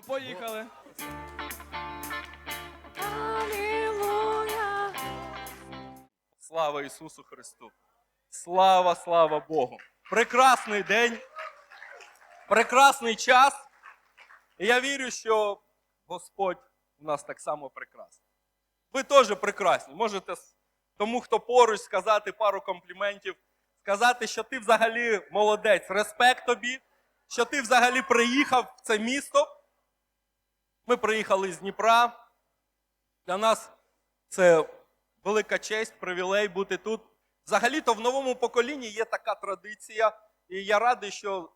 Ну, поїхали. Алілуя. Слава Ісусу Христу! Слава, слава Богу! Прекрасний день, прекрасний час. І я вірю, що Господь у нас так само прекрасний. Ви теж прекрасні. Можете тому, хто поруч, сказати пару компліментів, сказати, що ти взагалі молодець, респект тобі, що ти взагалі приїхав в це місто. Ми приїхали з Дніпра. Для нас це велика честь, привілей бути тут. Взагалі-то в новому поколінні є така традиція, і я радий, що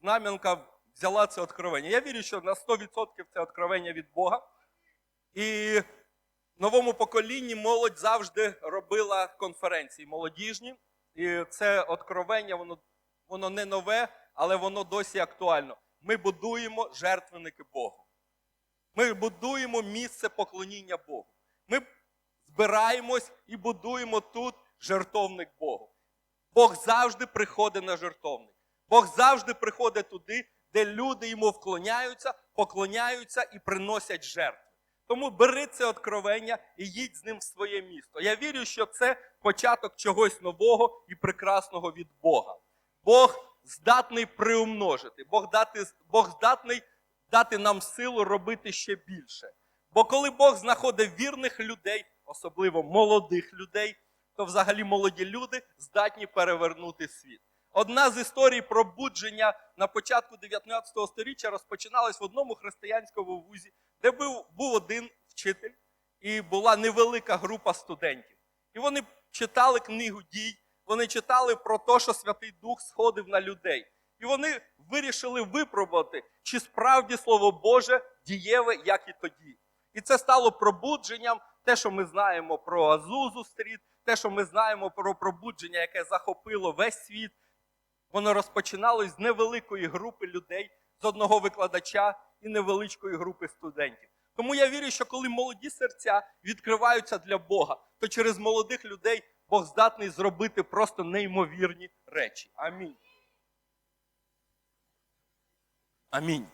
Знам'янка взяла це откровення. Я вірю, що на 100% це откровення від Бога. І в новому поколінні молодь завжди робила конференції молодіжні. І це откровення, воно, воно не нове, але воно досі актуально. Ми будуємо жертвенники Богу. Ми будуємо місце поклоніння Богу. Ми збираємось і будуємо тут жертовник Богу. Бог завжди приходить на жертовник. Бог завжди приходить туди, де люди йому вклоняються, поклоняються і приносять жертви. Тому бери це откровення і їдь з ним в своє місто. Я вірю, що це початок чогось нового і прекрасного від Бога. Бог здатний приумножити, Бог, дати, Бог здатний дати нам силу робити ще більше. Бо коли Бог знаходить вірних людей, особливо молодих людей, то взагалі молоді люди здатні перевернути світ. Одна з історій пробудження на початку 19 століття розпочиналась в одному християнському вузі, де був, був один вчитель і була невелика група студентів. І вони читали книгу дій, вони читали про те, що Святий Дух сходив на людей. І вони вирішили випробувати, чи справді Слово Боже дієве, як і тоді. І це стало пробудженням, те, що ми знаємо про Азузу стріт, те, що ми знаємо про пробудження, яке захопило весь світ. Воно розпочиналось з невеликої групи людей, з одного викладача і невеличкої групи студентів. Тому я вірю, що коли молоді серця відкриваються для Бога, то через молодих людей Бог здатний зробити просто неймовірні речі. Амінь. Амінь.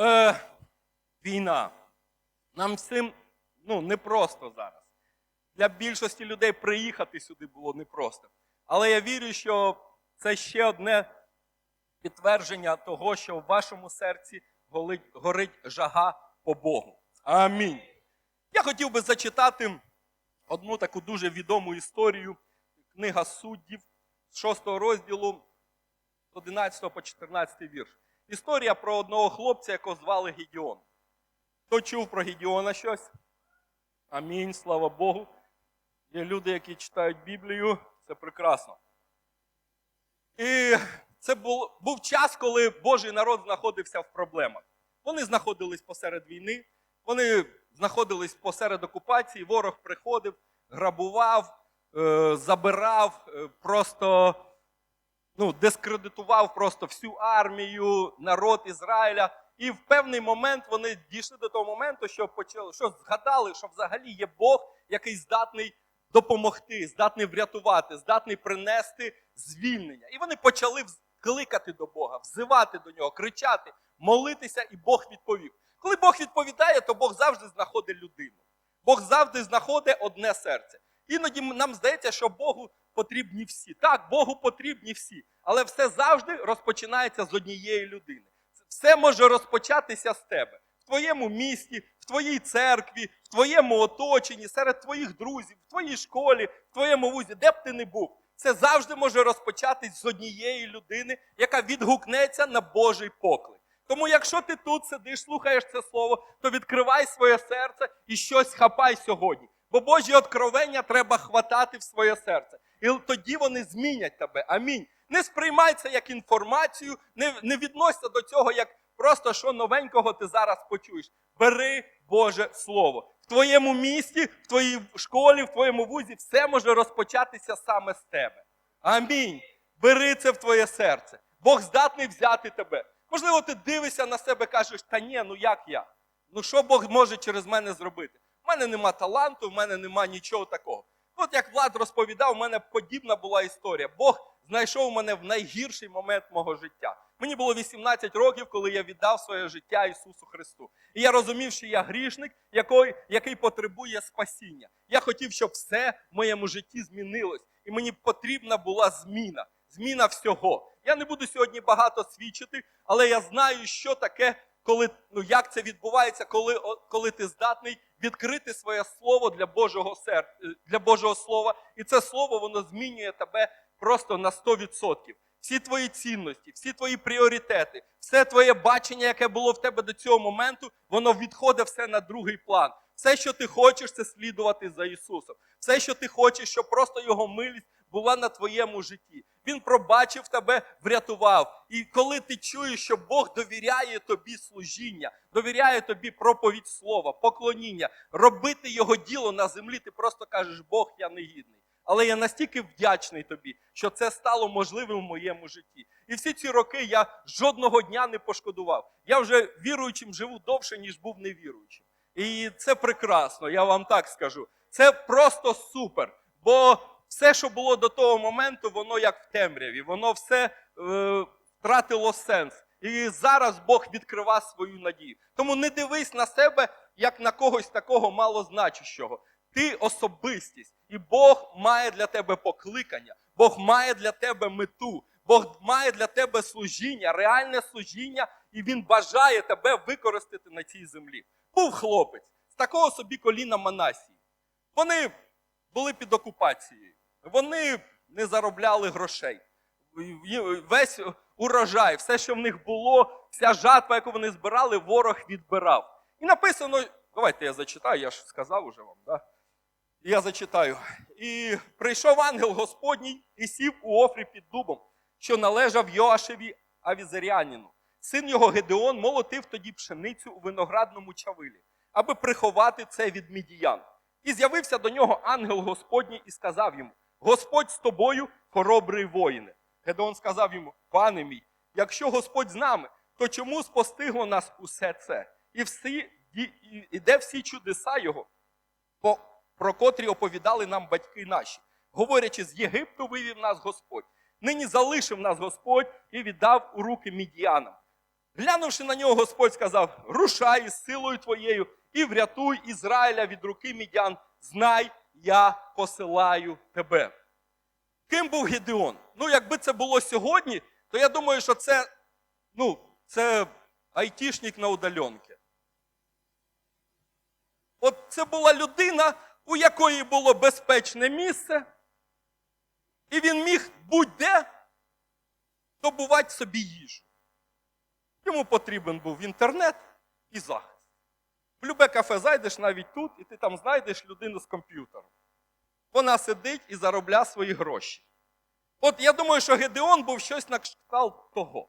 Е, війна. Нам всім ну, непросто зараз. Для більшості людей приїхати сюди було непросто. Але я вірю, що це ще одне підтвердження того, що в вашому серці горить, горить жага по Богу. Амінь. Я хотів би зачитати одну таку дуже відому історію. Книга суддів з 6 розділу 11 по 14 вірш. Історія про одного хлопця, якого звали Гедіон. Хто чув про Гедіона щось? Амінь, слава Богу. Є люди, які читають Біблію, це прекрасно. І це був, був час, коли Божий народ знаходився в проблемах. Вони знаходились посеред війни, вони знаходились посеред окупації, ворог приходив, грабував, е, забирав, е, просто ну, дискредитував просто всю армію, народ Ізраїля. І в певний момент вони дійшли до того моменту, що почали, що згадали, що взагалі є Бог, який здатний допомогти, здатний врятувати, здатний принести звільнення. І вони почали кликати до Бога, взивати до нього, кричати, молитися, і Бог відповів. Коли Бог відповідає, то Бог завжди знаходить людину. Бог завжди знаходить одне серце. Іноді нам здається, що Богу потрібні всі. Так, Богу потрібні всі, але все завжди розпочинається з однієї людини. Все може розпочатися з тебе в твоєму місті, в твоїй церкві, в твоєму оточенні, серед твоїх друзів, в твоїй школі, в твоєму вузі, де б ти не був. Це завжди може розпочатись з однієї людини, яка відгукнеться на Божий поклик. Тому, якщо ти тут сидиш, слухаєш це слово, то відкривай своє серце і щось хапай сьогодні. Бо Божі откровення треба хватати в своє серце. І тоді вони змінять тебе. Амінь. Не сприймай це як інформацію, не, не відносься до цього як просто що новенького ти зараз почуєш. Бери Боже Слово. В твоєму місті, в твоїй школі, в твоєму вузі все може розпочатися саме з тебе. Амінь. Бери це в твоє серце. Бог здатний взяти тебе. Можливо, ти дивишся на себе, кажеш, та ні, ну як я? Ну що Бог може через мене зробити? У мене нема таланту, в мене нема нічого такого. От як Влад розповідав, у мене подібна була історія. Бог знайшов мене в найгірший момент мого життя. Мені було 18 років, коли я віддав своє життя Ісусу Христу. І я розумів, що я грішник, який, який потребує спасіння. Я хотів, щоб все в моєму житті змінилось, і мені потрібна була зміна, зміна всього. Я не буду сьогодні багато свідчити, але я знаю, що таке, коли ну як це відбувається, коли, коли ти здатний відкрити своє слово для Божого сер... е, для Божого слова, і це слово воно змінює тебе просто на 100%. Всі твої цінності, всі твої пріоритети, все твоє бачення, яке було в тебе до цього моменту, воно відходить все на другий план. Все, що ти хочеш, це слідувати за Ісусом. Все, що ти хочеш, щоб просто Його милість була на твоєму житті. Він пробачив тебе, врятував. І коли ти чуєш, що Бог довіряє тобі служіння, довіряє тобі проповідь слова, поклоніння, робити його діло на землі, ти просто кажеш, Бог, я не гідний. Але я настільки вдячний тобі, що це стало можливим в моєму житті. І всі ці роки я жодного дня не пошкодував. Я вже віруючим живу довше, ніж був невіруючим. І це прекрасно, я вам так скажу. Це просто супер. Бо все, що було до того моменту, воно як в темряві, воно все е, втратило сенс. І зараз Бог відкрива свою надію. Тому не дивись на себе як на когось такого малозначущого. Ти особистість, і Бог має для тебе покликання, Бог має для тебе мету, Бог має для тебе служіння, реальне служіння, і Він бажає тебе використати на цій землі. Був хлопець з такого собі коліна Манасії. Вони були під окупацією, вони не заробляли грошей. Весь урожай, все, що в них було, вся жатва, яку вони збирали, ворог відбирав. І написано, давайте я зачитаю, я ж сказав уже вам, да? Я зачитаю. І прийшов ангел Господній і сів у офрі під дубом, що належав Йоашеві Авізаряніну. Син його Гедеон молотив тоді пшеницю у виноградному чавилі, аби приховати це від мідіян. І з'явився до нього ангел Господній і сказав йому: Господь з тобою, хоробрий воїне. Гедеон сказав йому: Пане мій, якщо Господь з нами, то чому спостигло нас усе це? І всі, і, де всі чудеса його, про котрі оповідали нам батьки наші, говорячи, з Єгипту вивів нас Господь. Нині залишив нас Господь і віддав у руки мідіянам. Глянувши на нього, Господь сказав: Рушай із силою твоєю і врятуй Ізраїля від руки мідян. Знай, я посилаю тебе. Ким був Гедеон? Ну, якби це було сьогодні, то я думаю, що це, ну, це айтішник на удаленки. От це була людина, у якої було безпечне місце, і він міг будь-де добувати собі їжу. Йому потрібен був інтернет і захист. Любе кафе зайдеш навіть тут, і ти там знайдеш людину з комп'ютером. Вона сидить і заробляє свої гроші. От я думаю, що Гедеон був щось на кшталт того.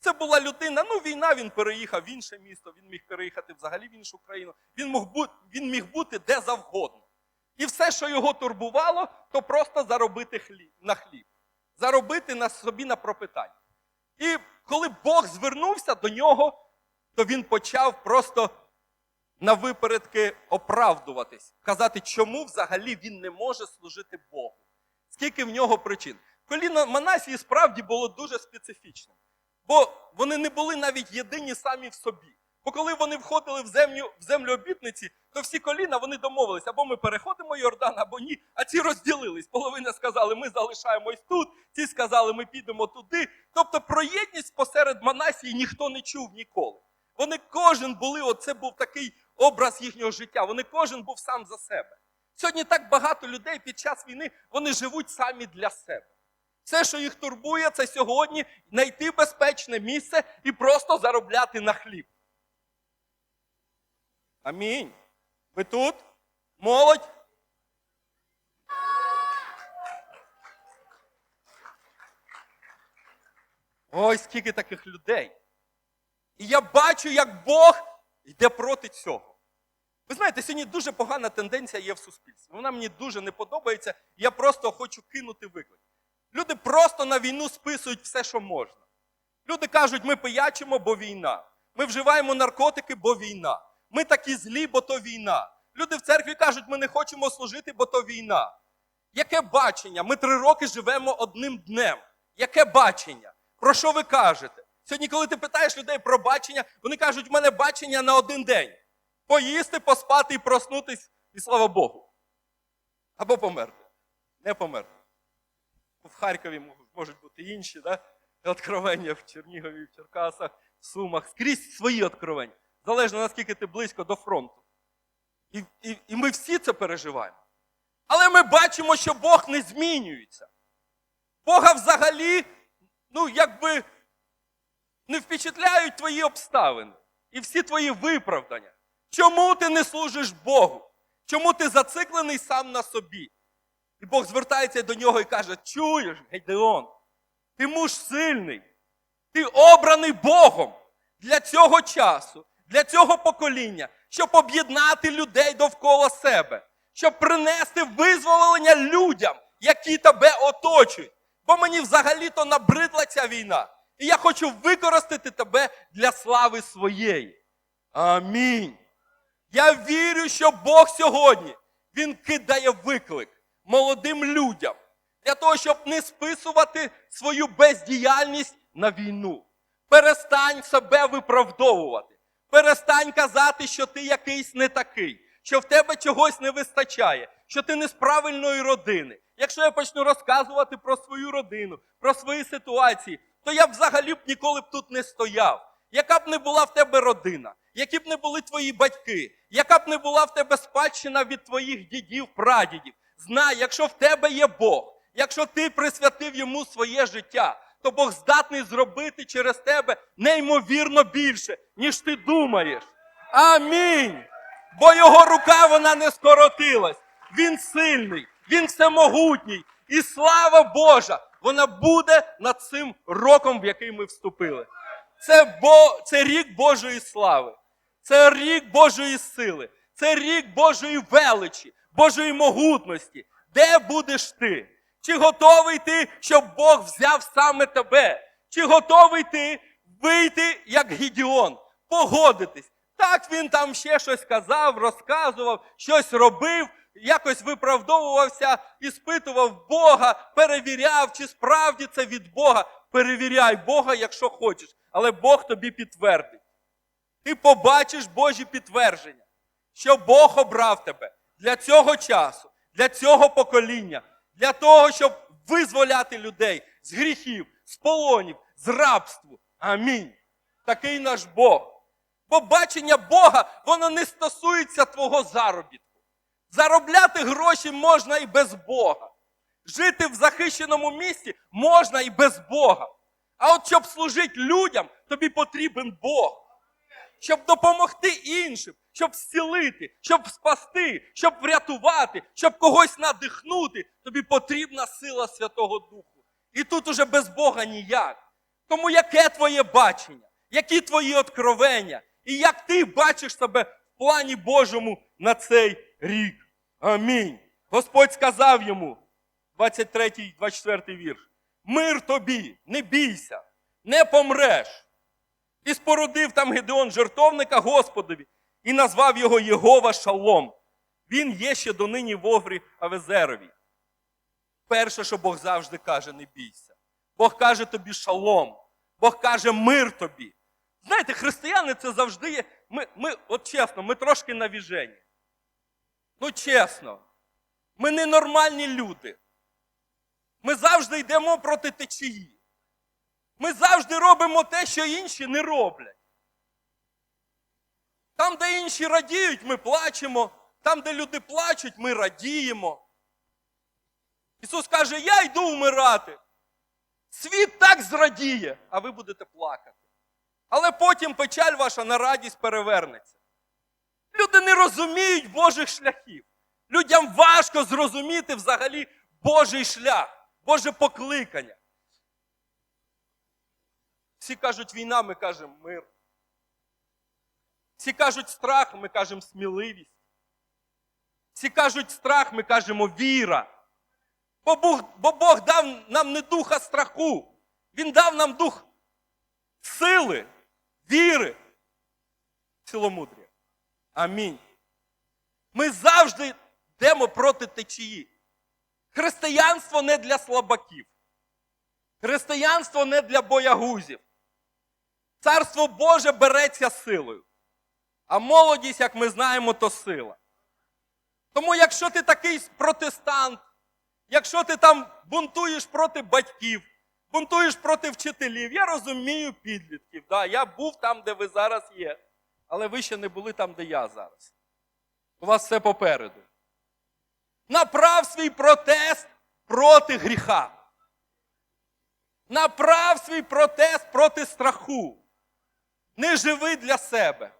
Це була людина, ну війна, він переїхав в інше місто, він міг переїхати взагалі в іншу країну. Він міг бути, він міг бути де завгодно. І все, що його турбувало, то просто заробити хліб, на хліб, заробити на собі на пропитання. І коли Бог звернувся до нього, то він почав просто на випередки оправдуватись, казати, чому взагалі він не може служити Богу. Скільки в нього причин. Коліно Манасії справді було дуже специфічним, бо вони не були навіть єдині самі в собі. Бо коли вони входили в землю, в землю обітниці, то всі коліна вони домовились, або ми переходимо Йордан, або ні. А ці розділились. Половина сказали, ми залишаємось тут, ці сказали, ми підемо туди. Тобто про єдність посеред Манасії ніхто не чув ніколи. Вони кожен були, оце був такий образ їхнього життя. Вони кожен був сам за себе. Сьогодні так багато людей під час війни вони живуть самі для себе. Все, що їх турбує, це сьогодні знайти безпечне місце і просто заробляти на хліб. Амінь. Ви тут? Молодь? Ой, скільки таких людей. І я бачу, як Бог йде проти цього. Ви знаєте, сьогодні дуже погана тенденція є в суспільстві. Вона мені дуже не подобається. Я просто хочу кинути виклик. Люди просто на війну списують все, що можна. Люди кажуть, ми пиячимо, бо війна. Ми вживаємо наркотики, бо війна. Ми такі злі, бо то війна. Люди в церкві кажуть, ми не хочемо служити, бо то війна. Яке бачення? Ми три роки живемо одним днем. Яке бачення? Про що ви кажете? Сьогодні, коли ти питаєш людей про бачення, вони кажуть, в мене бачення на один день. Поїсти, поспати і проснутись, і слава Богу. Або померти. Не померти. В Харкові можуть бути інші, да? откровення в Чернігові, в Черкасах, в Сумах. Скрізь свої откровення. Залежно наскільки ти близько до фронту. І, і, і ми всі це переживаємо. Але ми бачимо, що Бог не змінюється. Бога взагалі, ну, якби не впечатляють твої обставини і всі твої виправдання. Чому ти не служиш Богу? Чому ти зациклений сам на собі? І Бог звертається до нього і каже: Чуєш, Гейдеон, ти муж сильний, ти обраний Богом для цього часу, для цього покоління, щоб об'єднати людей довкола себе, щоб принести визволення людям, які тебе оточують. Бо мені взагалі-то набридла ця війна. І я хочу використати тебе для слави своєї. Амінь. Я вірю, що Бог сьогодні Він кидає виклик молодим людям для того, щоб не списувати свою бездіяльність на війну. Перестань себе виправдовувати. Перестань казати, що ти якийсь не такий, що в тебе чогось не вистачає, що ти не з правильної родини. Якщо я почну розказувати про свою родину, про свої ситуації, то я б взагалі б ніколи б тут не стояв. Яка б не була в тебе родина, які б не були твої батьки, яка б не була в тебе спадщина від твоїх дідів, прадідів. Знай, якщо в тебе є Бог, якщо ти присвятив йому своє життя, то Бог здатний зробити через тебе неймовірно більше, ніж ти думаєш. Амінь. Бо його рука вона не скоротилась. Він сильний, він всемогутній. І слава Божа, вона буде над цим роком, в який ми вступили. Це, Бо, це рік Божої слави, це рік Божої сили, це рік Божої величі, Божої могутності. Де будеш ти? Чи готовий ти, щоб Бог взяв саме тебе? Чи готовий ти вийти, як Гідіон, погодитись? Так він там ще щось казав, розказував, щось робив, якось виправдовувався, іспитував Бога, перевіряв, чи справді це від Бога. Перевіряй Бога, якщо хочеш, але Бог тобі підтвердить. Ти побачиш Божі підтвердження, що Бог обрав тебе для цього часу, для цього покоління, для того, щоб визволяти людей з гріхів, з полонів, з рабству. Амінь. Такий наш Бог. Бо бачення Бога, воно не стосується твого заробітку. Заробляти гроші можна і без Бога. Жити в захищеному місті можна і без Бога. А от щоб служити людям, тобі потрібен Бог. Щоб допомогти іншим, щоб зцілити, щоб спасти, щоб врятувати, щоб когось надихнути, тобі потрібна сила Святого Духу. І тут уже без Бога ніяк. Тому яке твоє бачення, які твої откровення, і як ти бачиш себе в плані Божому на цей рік. Амінь. Господь сказав йому, 23, 24 вірш. Мир тобі, не бійся, не помреш. І спорудив там Гедеон жертовника Господові і назвав його Єгова Шалом. Він є ще донині в Огрі Авезерові. Перше, що Бог завжди каже, не бійся. Бог каже тобі шалом. Бог каже мир тобі. Знаєте, християни це завжди є. Ми, ми, от чесно, ми трошки навіжені. Ну, чесно, ми ненормальні люди. Ми завжди йдемо проти течії. Ми завжди робимо те, що інші не роблять. Там, де інші радіють, ми плачемо. Там, де люди плачуть, ми радіємо. Ісус каже: Я йду вмирати. Світ так зрадіє, а ви будете плакати. Але потім печаль ваша на радість перевернеться. Люди не розуміють Божих шляхів. Людям важко зрозуміти взагалі Божий шлях, Боже покликання. Всі кажуть війна, ми кажемо мир. Всі кажуть страх, ми кажемо сміливість. Всі кажуть страх, ми кажемо віра. Бо Бог, бо Бог дав нам не духа страху. Він дав нам дух сили, віри, ціломудря. Амінь. Ми завжди йдемо проти течії. Християнство не для слабаків. Християнство не для боягузів. Царство Боже береться силою. А молодість, як ми знаємо, то сила. Тому якщо ти такий протестант, якщо ти там бунтуєш проти батьків, бунтуєш проти вчителів, я розумію підлітків. Да, я був там, де ви зараз є, але ви ще не були там, де я зараз. У вас все попереду. Направ свій протест проти гріха. Направ свій протест проти страху. Не живи для себе.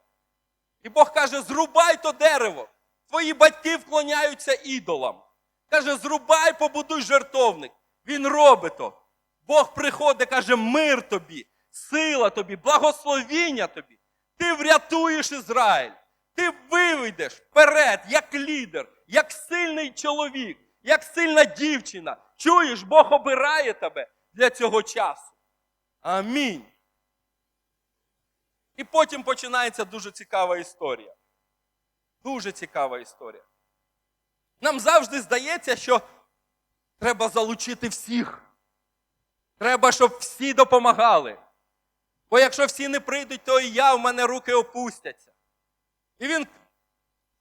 І Бог каже: зрубай то дерево. Твої батьки вклоняються ідолам. Каже, зрубай, побудуй жертовник. Він робить то. Бог приходить, каже, мир тобі, сила тобі, благословіння тобі. Ти врятуєш Ізраїль. Ти виведеш вперед, як лідер, як сильний чоловік, як сильна дівчина. Чуєш, Бог обирає тебе для цього часу. Амінь. І потім починається дуже цікава історія. Дуже цікава історія. Нам завжди здається, що треба залучити всіх. Треба, щоб всі допомагали. Бо якщо всі не прийдуть, то і я, в мене руки опустяться. І він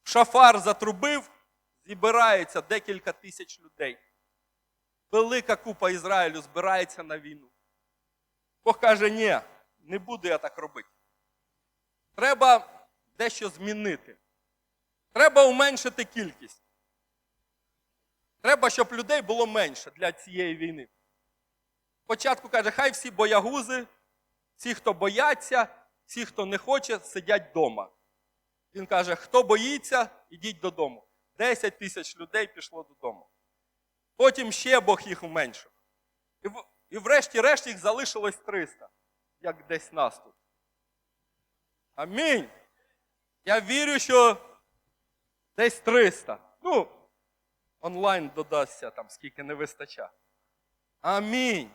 шафар затрубив, зібирається декілька тисяч людей. Велика купа Ізраїлю збирається на війну. Бог каже, ні, не буду я так робити. Треба дещо змінити. Треба уменшити кількість. Треба, щоб людей було менше для цієї війни. Спочатку каже, хай всі боягузи, всі, хто бояться, всі, хто не хоче, сидять вдома. Він каже, хто боїться, ідіть додому. 10 тисяч людей пішло додому. Потім ще Бог їх уменшив. І, і врешті-решт їх залишилось 300, як десь нас тут. Амінь. Я вірю, що десь 300. Ну, онлайн додасться там, скільки не вистачає. Амінь.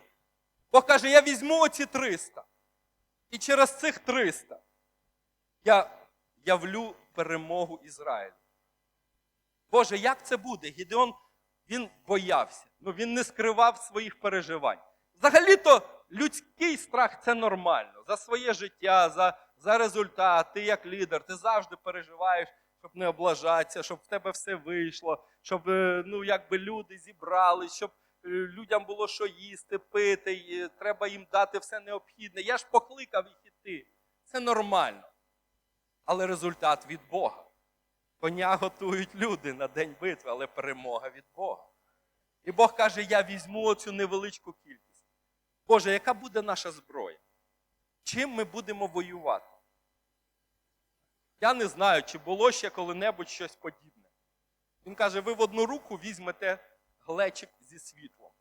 Бог каже, я візьму оці 300. І через цих 300 я явлю перемогу Ізраїлю. Боже, як це буде? Гідеон, він боявся. Ну, він не скривав своїх переживань. Взагалі-то людський страх це нормально. За своє життя, за, за результат. Ти як лідер, ти завжди переживаєш, щоб не облажатися, щоб в тебе все вийшло, щоб е, ну, якби люди зібрались, щоб людям було що їсти, пити, треба їм дати все необхідне. Я ж покликав їх іти. Це нормально. Але результат від Бога. Коня готують люди на день битви, але перемога від Бога. І Бог каже: я візьму оцю невеличку кількість. Боже, яка буде наша зброя? Чим ми будемо воювати? Я не знаю, чи було ще коли-небудь щось подібне. Він каже: ви в одну руку візьмете глечик зі світлом.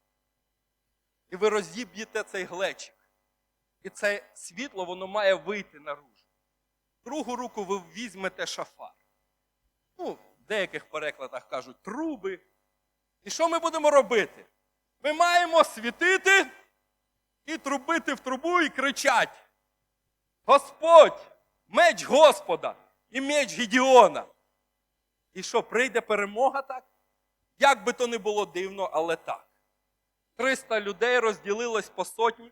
І ви розіб'єте цей глечик. І це світло воно має вийти наружу. Другу руку ви візьмете шафар. Ну, в деяких перекладах кажуть труби. І що ми будемо робити? Ми маємо світити і трубити в трубу і кричать: Господь, меч Господа і меч Гідіона. І що, прийде перемога так? Як би то не було дивно, але так. 300 людей розділилось по сотні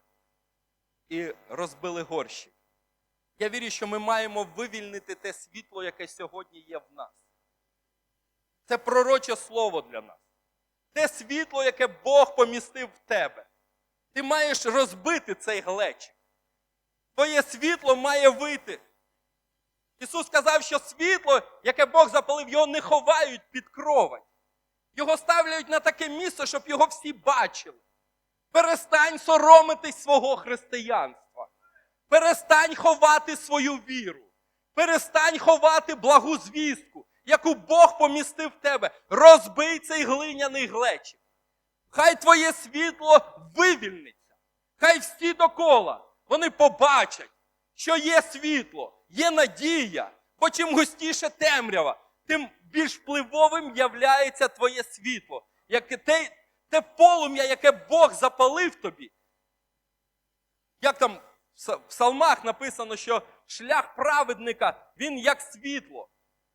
і розбили горщик. Я вірю, що ми маємо вивільнити те світло, яке сьогодні є в нас. Це пророче слово для нас. Те світло, яке Бог помістив в тебе. Ти маєш розбити цей глечик. Твоє світло має вийти. Ісус сказав, що світло, яке Бог запалив, його не ховають під кровать. Його ставляють на таке місце, щоб його всі бачили. Перестань соромитись свого християнства. Перестань ховати свою віру. Перестань ховати благу звістку, яку Бог помістив в тебе. Розбий цей глиняний глечик. Хай твоє світло вивільниться. Хай всі докола вони побачать, що є світло, є надія. Бо чим густіше темрява, тим більш впливовим являється твоє світло. Як те, те полум'я, яке Бог запалив тобі. Як там в псалмах написано, що шлях праведника, він як світло.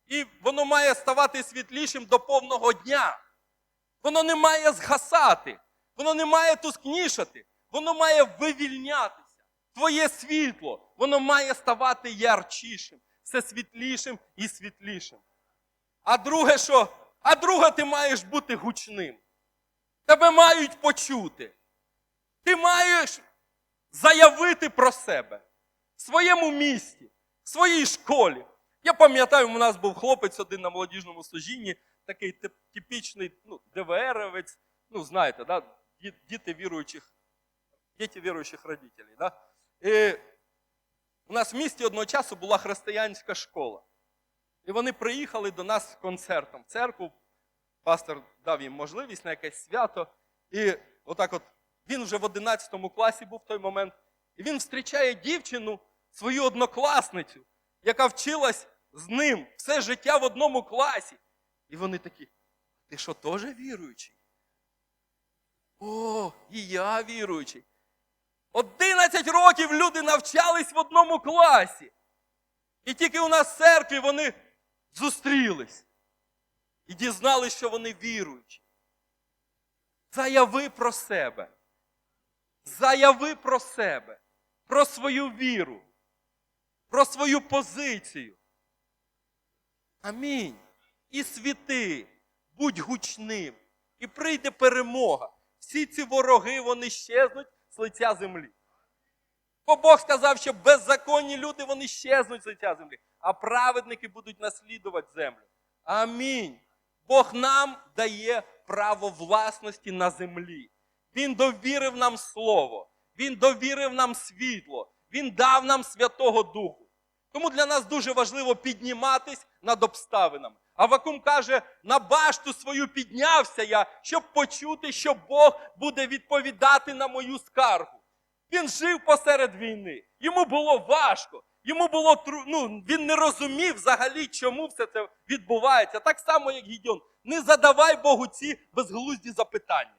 І воно має ставати світлішим до повного дня. Воно не має згасати, воно не має тускнішати. воно має вивільнятися. Твоє світло, воно має ставати ярчішим, все світлішим і світлішим. А друге, що? А друге, ти маєш бути гучним. Тебе мають почути. Ти маєш заявити про себе в своєму місті, в своїй школі. Я пам'ятаю, у нас був хлопець один на молодіжному служінні, такий типічний ну, ДВРовець, ну, знаєте, да? діти віруючих, діти віруючих родителей. Да? І у нас в місті одного часу була християнська школа. І вони приїхали до нас з концертом в церкву. Пастор дав їм можливість на якесь свято. І отак от він вже в 11 класі був в той момент. І він зустрічає дівчину, свою однокласницю, яка вчилась з ним все життя в одному класі. І вони такі: ти що, теж віруючий? О, і я віруючий. 11 років люди навчались в одному класі. І тільки у нас в церкві вони зустрілись і дізналися, що вони віруючі. Заяви про себе. Заяви про себе, про свою віру, про свою позицію. Амінь. І світи, будь гучним, і прийде перемога. Всі ці вороги, вони щезнуть з лиця землі. Бо Бог сказав, що беззаконні люди вони щезнуть з лиця землі, а праведники будуть наслідувати землю. Амінь. Бог нам дає право власності на землі. Він довірив нам слово, Він довірив нам світло, Він дав нам Святого Духу. Тому для нас дуже важливо підніматись над обставинами. Авакум каже: на башту свою піднявся я, щоб почути, що Бог буде відповідати на мою скаргу. Він жив посеред війни. Йому було важко. Йому було ну, він не розумів взагалі, чому все це відбувається. Так само, як Гідьон. Не задавай Богу ці безглузді запитання.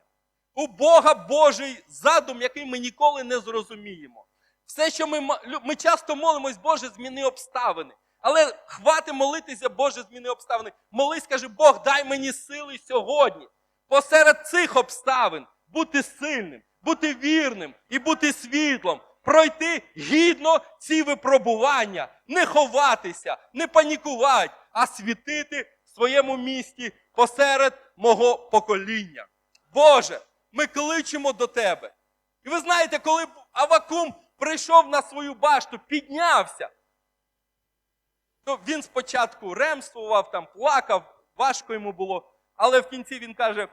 У Бога Божий задум, який ми ніколи не зрозуміємо. Все, що ми, ми часто молимось, Боже, зміни обставини. Але хвати молитися, Боже, зміни обставини. Молись, каже, Бог, дай мені сили сьогодні. Посеред цих обставин бути сильним, бути вірним і бути світлом, пройти гідно ці випробування, не ховатися, не панікувати, а світити в своєму місті посеред мого покоління. Боже, ми кличемо до Тебе. І ви знаєте, коли Авакум прийшов на свою башту, піднявся, то він спочатку ремствував, там плакав, важко йому було. Але в кінці він каже: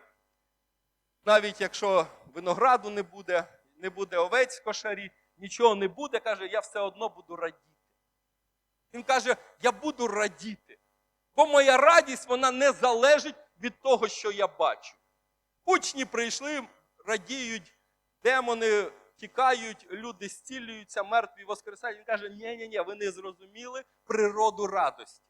навіть якщо винограду не буде, не буде овець в кошарі, нічого не буде, каже, я все одно буду радіти. Він каже, я буду радіти. Бо моя радість вона не залежить від того, що я бачу. Учні прийшли, радіють, демони тікають, люди зцілюються, мертві воскресають. Він каже: ні ні ні ви не зрозуміли природу радості.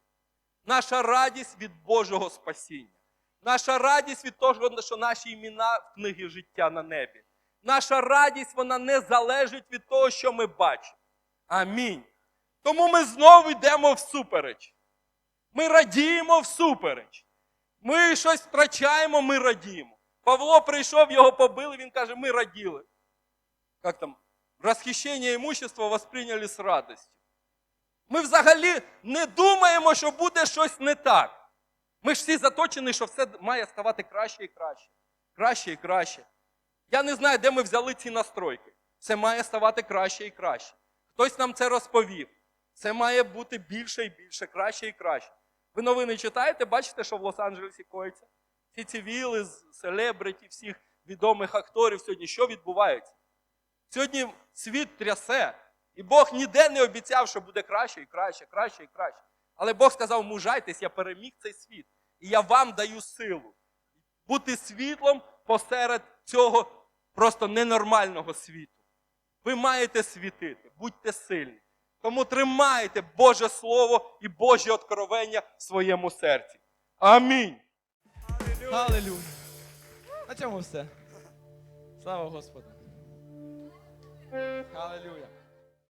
Наша радість від Божого спасіння. Наша радість від того, що наші імена в книгі життя на небі. Наша радість вона не залежить від того, що ми бачимо. Амінь. Тому ми знову йдемо всупереч. Ми радіємо всупереч. Ми щось втрачаємо, ми радіємо. Павло прийшов, його побили, він каже, ми раділи. Як там? Розхищення імущества восприйняли з радістю. Ми взагалі не думаємо, що буде щось не так. Ми ж всі заточені, що все має ставати краще і краще. Краще і краще. Я не знаю, де ми взяли ці настройки. Все має ставати краще і краще. Хтось нам це розповів. Це має бути більше і більше, краще і краще. Ви новини читаєте, бачите, що в Лос-Анджелесі коїться? Всі ці віли з селебриті, всіх відомих акторів сьогодні, що відбувається? Сьогодні світ трясе, і Бог ніде не обіцяв, що буде краще і краще, краще і краще. Але Бог сказав: мужайтесь, я переміг цей світ, і я вам даю силу бути світлом посеред цього просто ненормального світу. Ви маєте світити, будьте сильні. Тому тримайте Боже Слово і Божі откровення в своєму серці. Амінь. Аллилуйя. На цьому все. Слава Господу. Аллилуйя.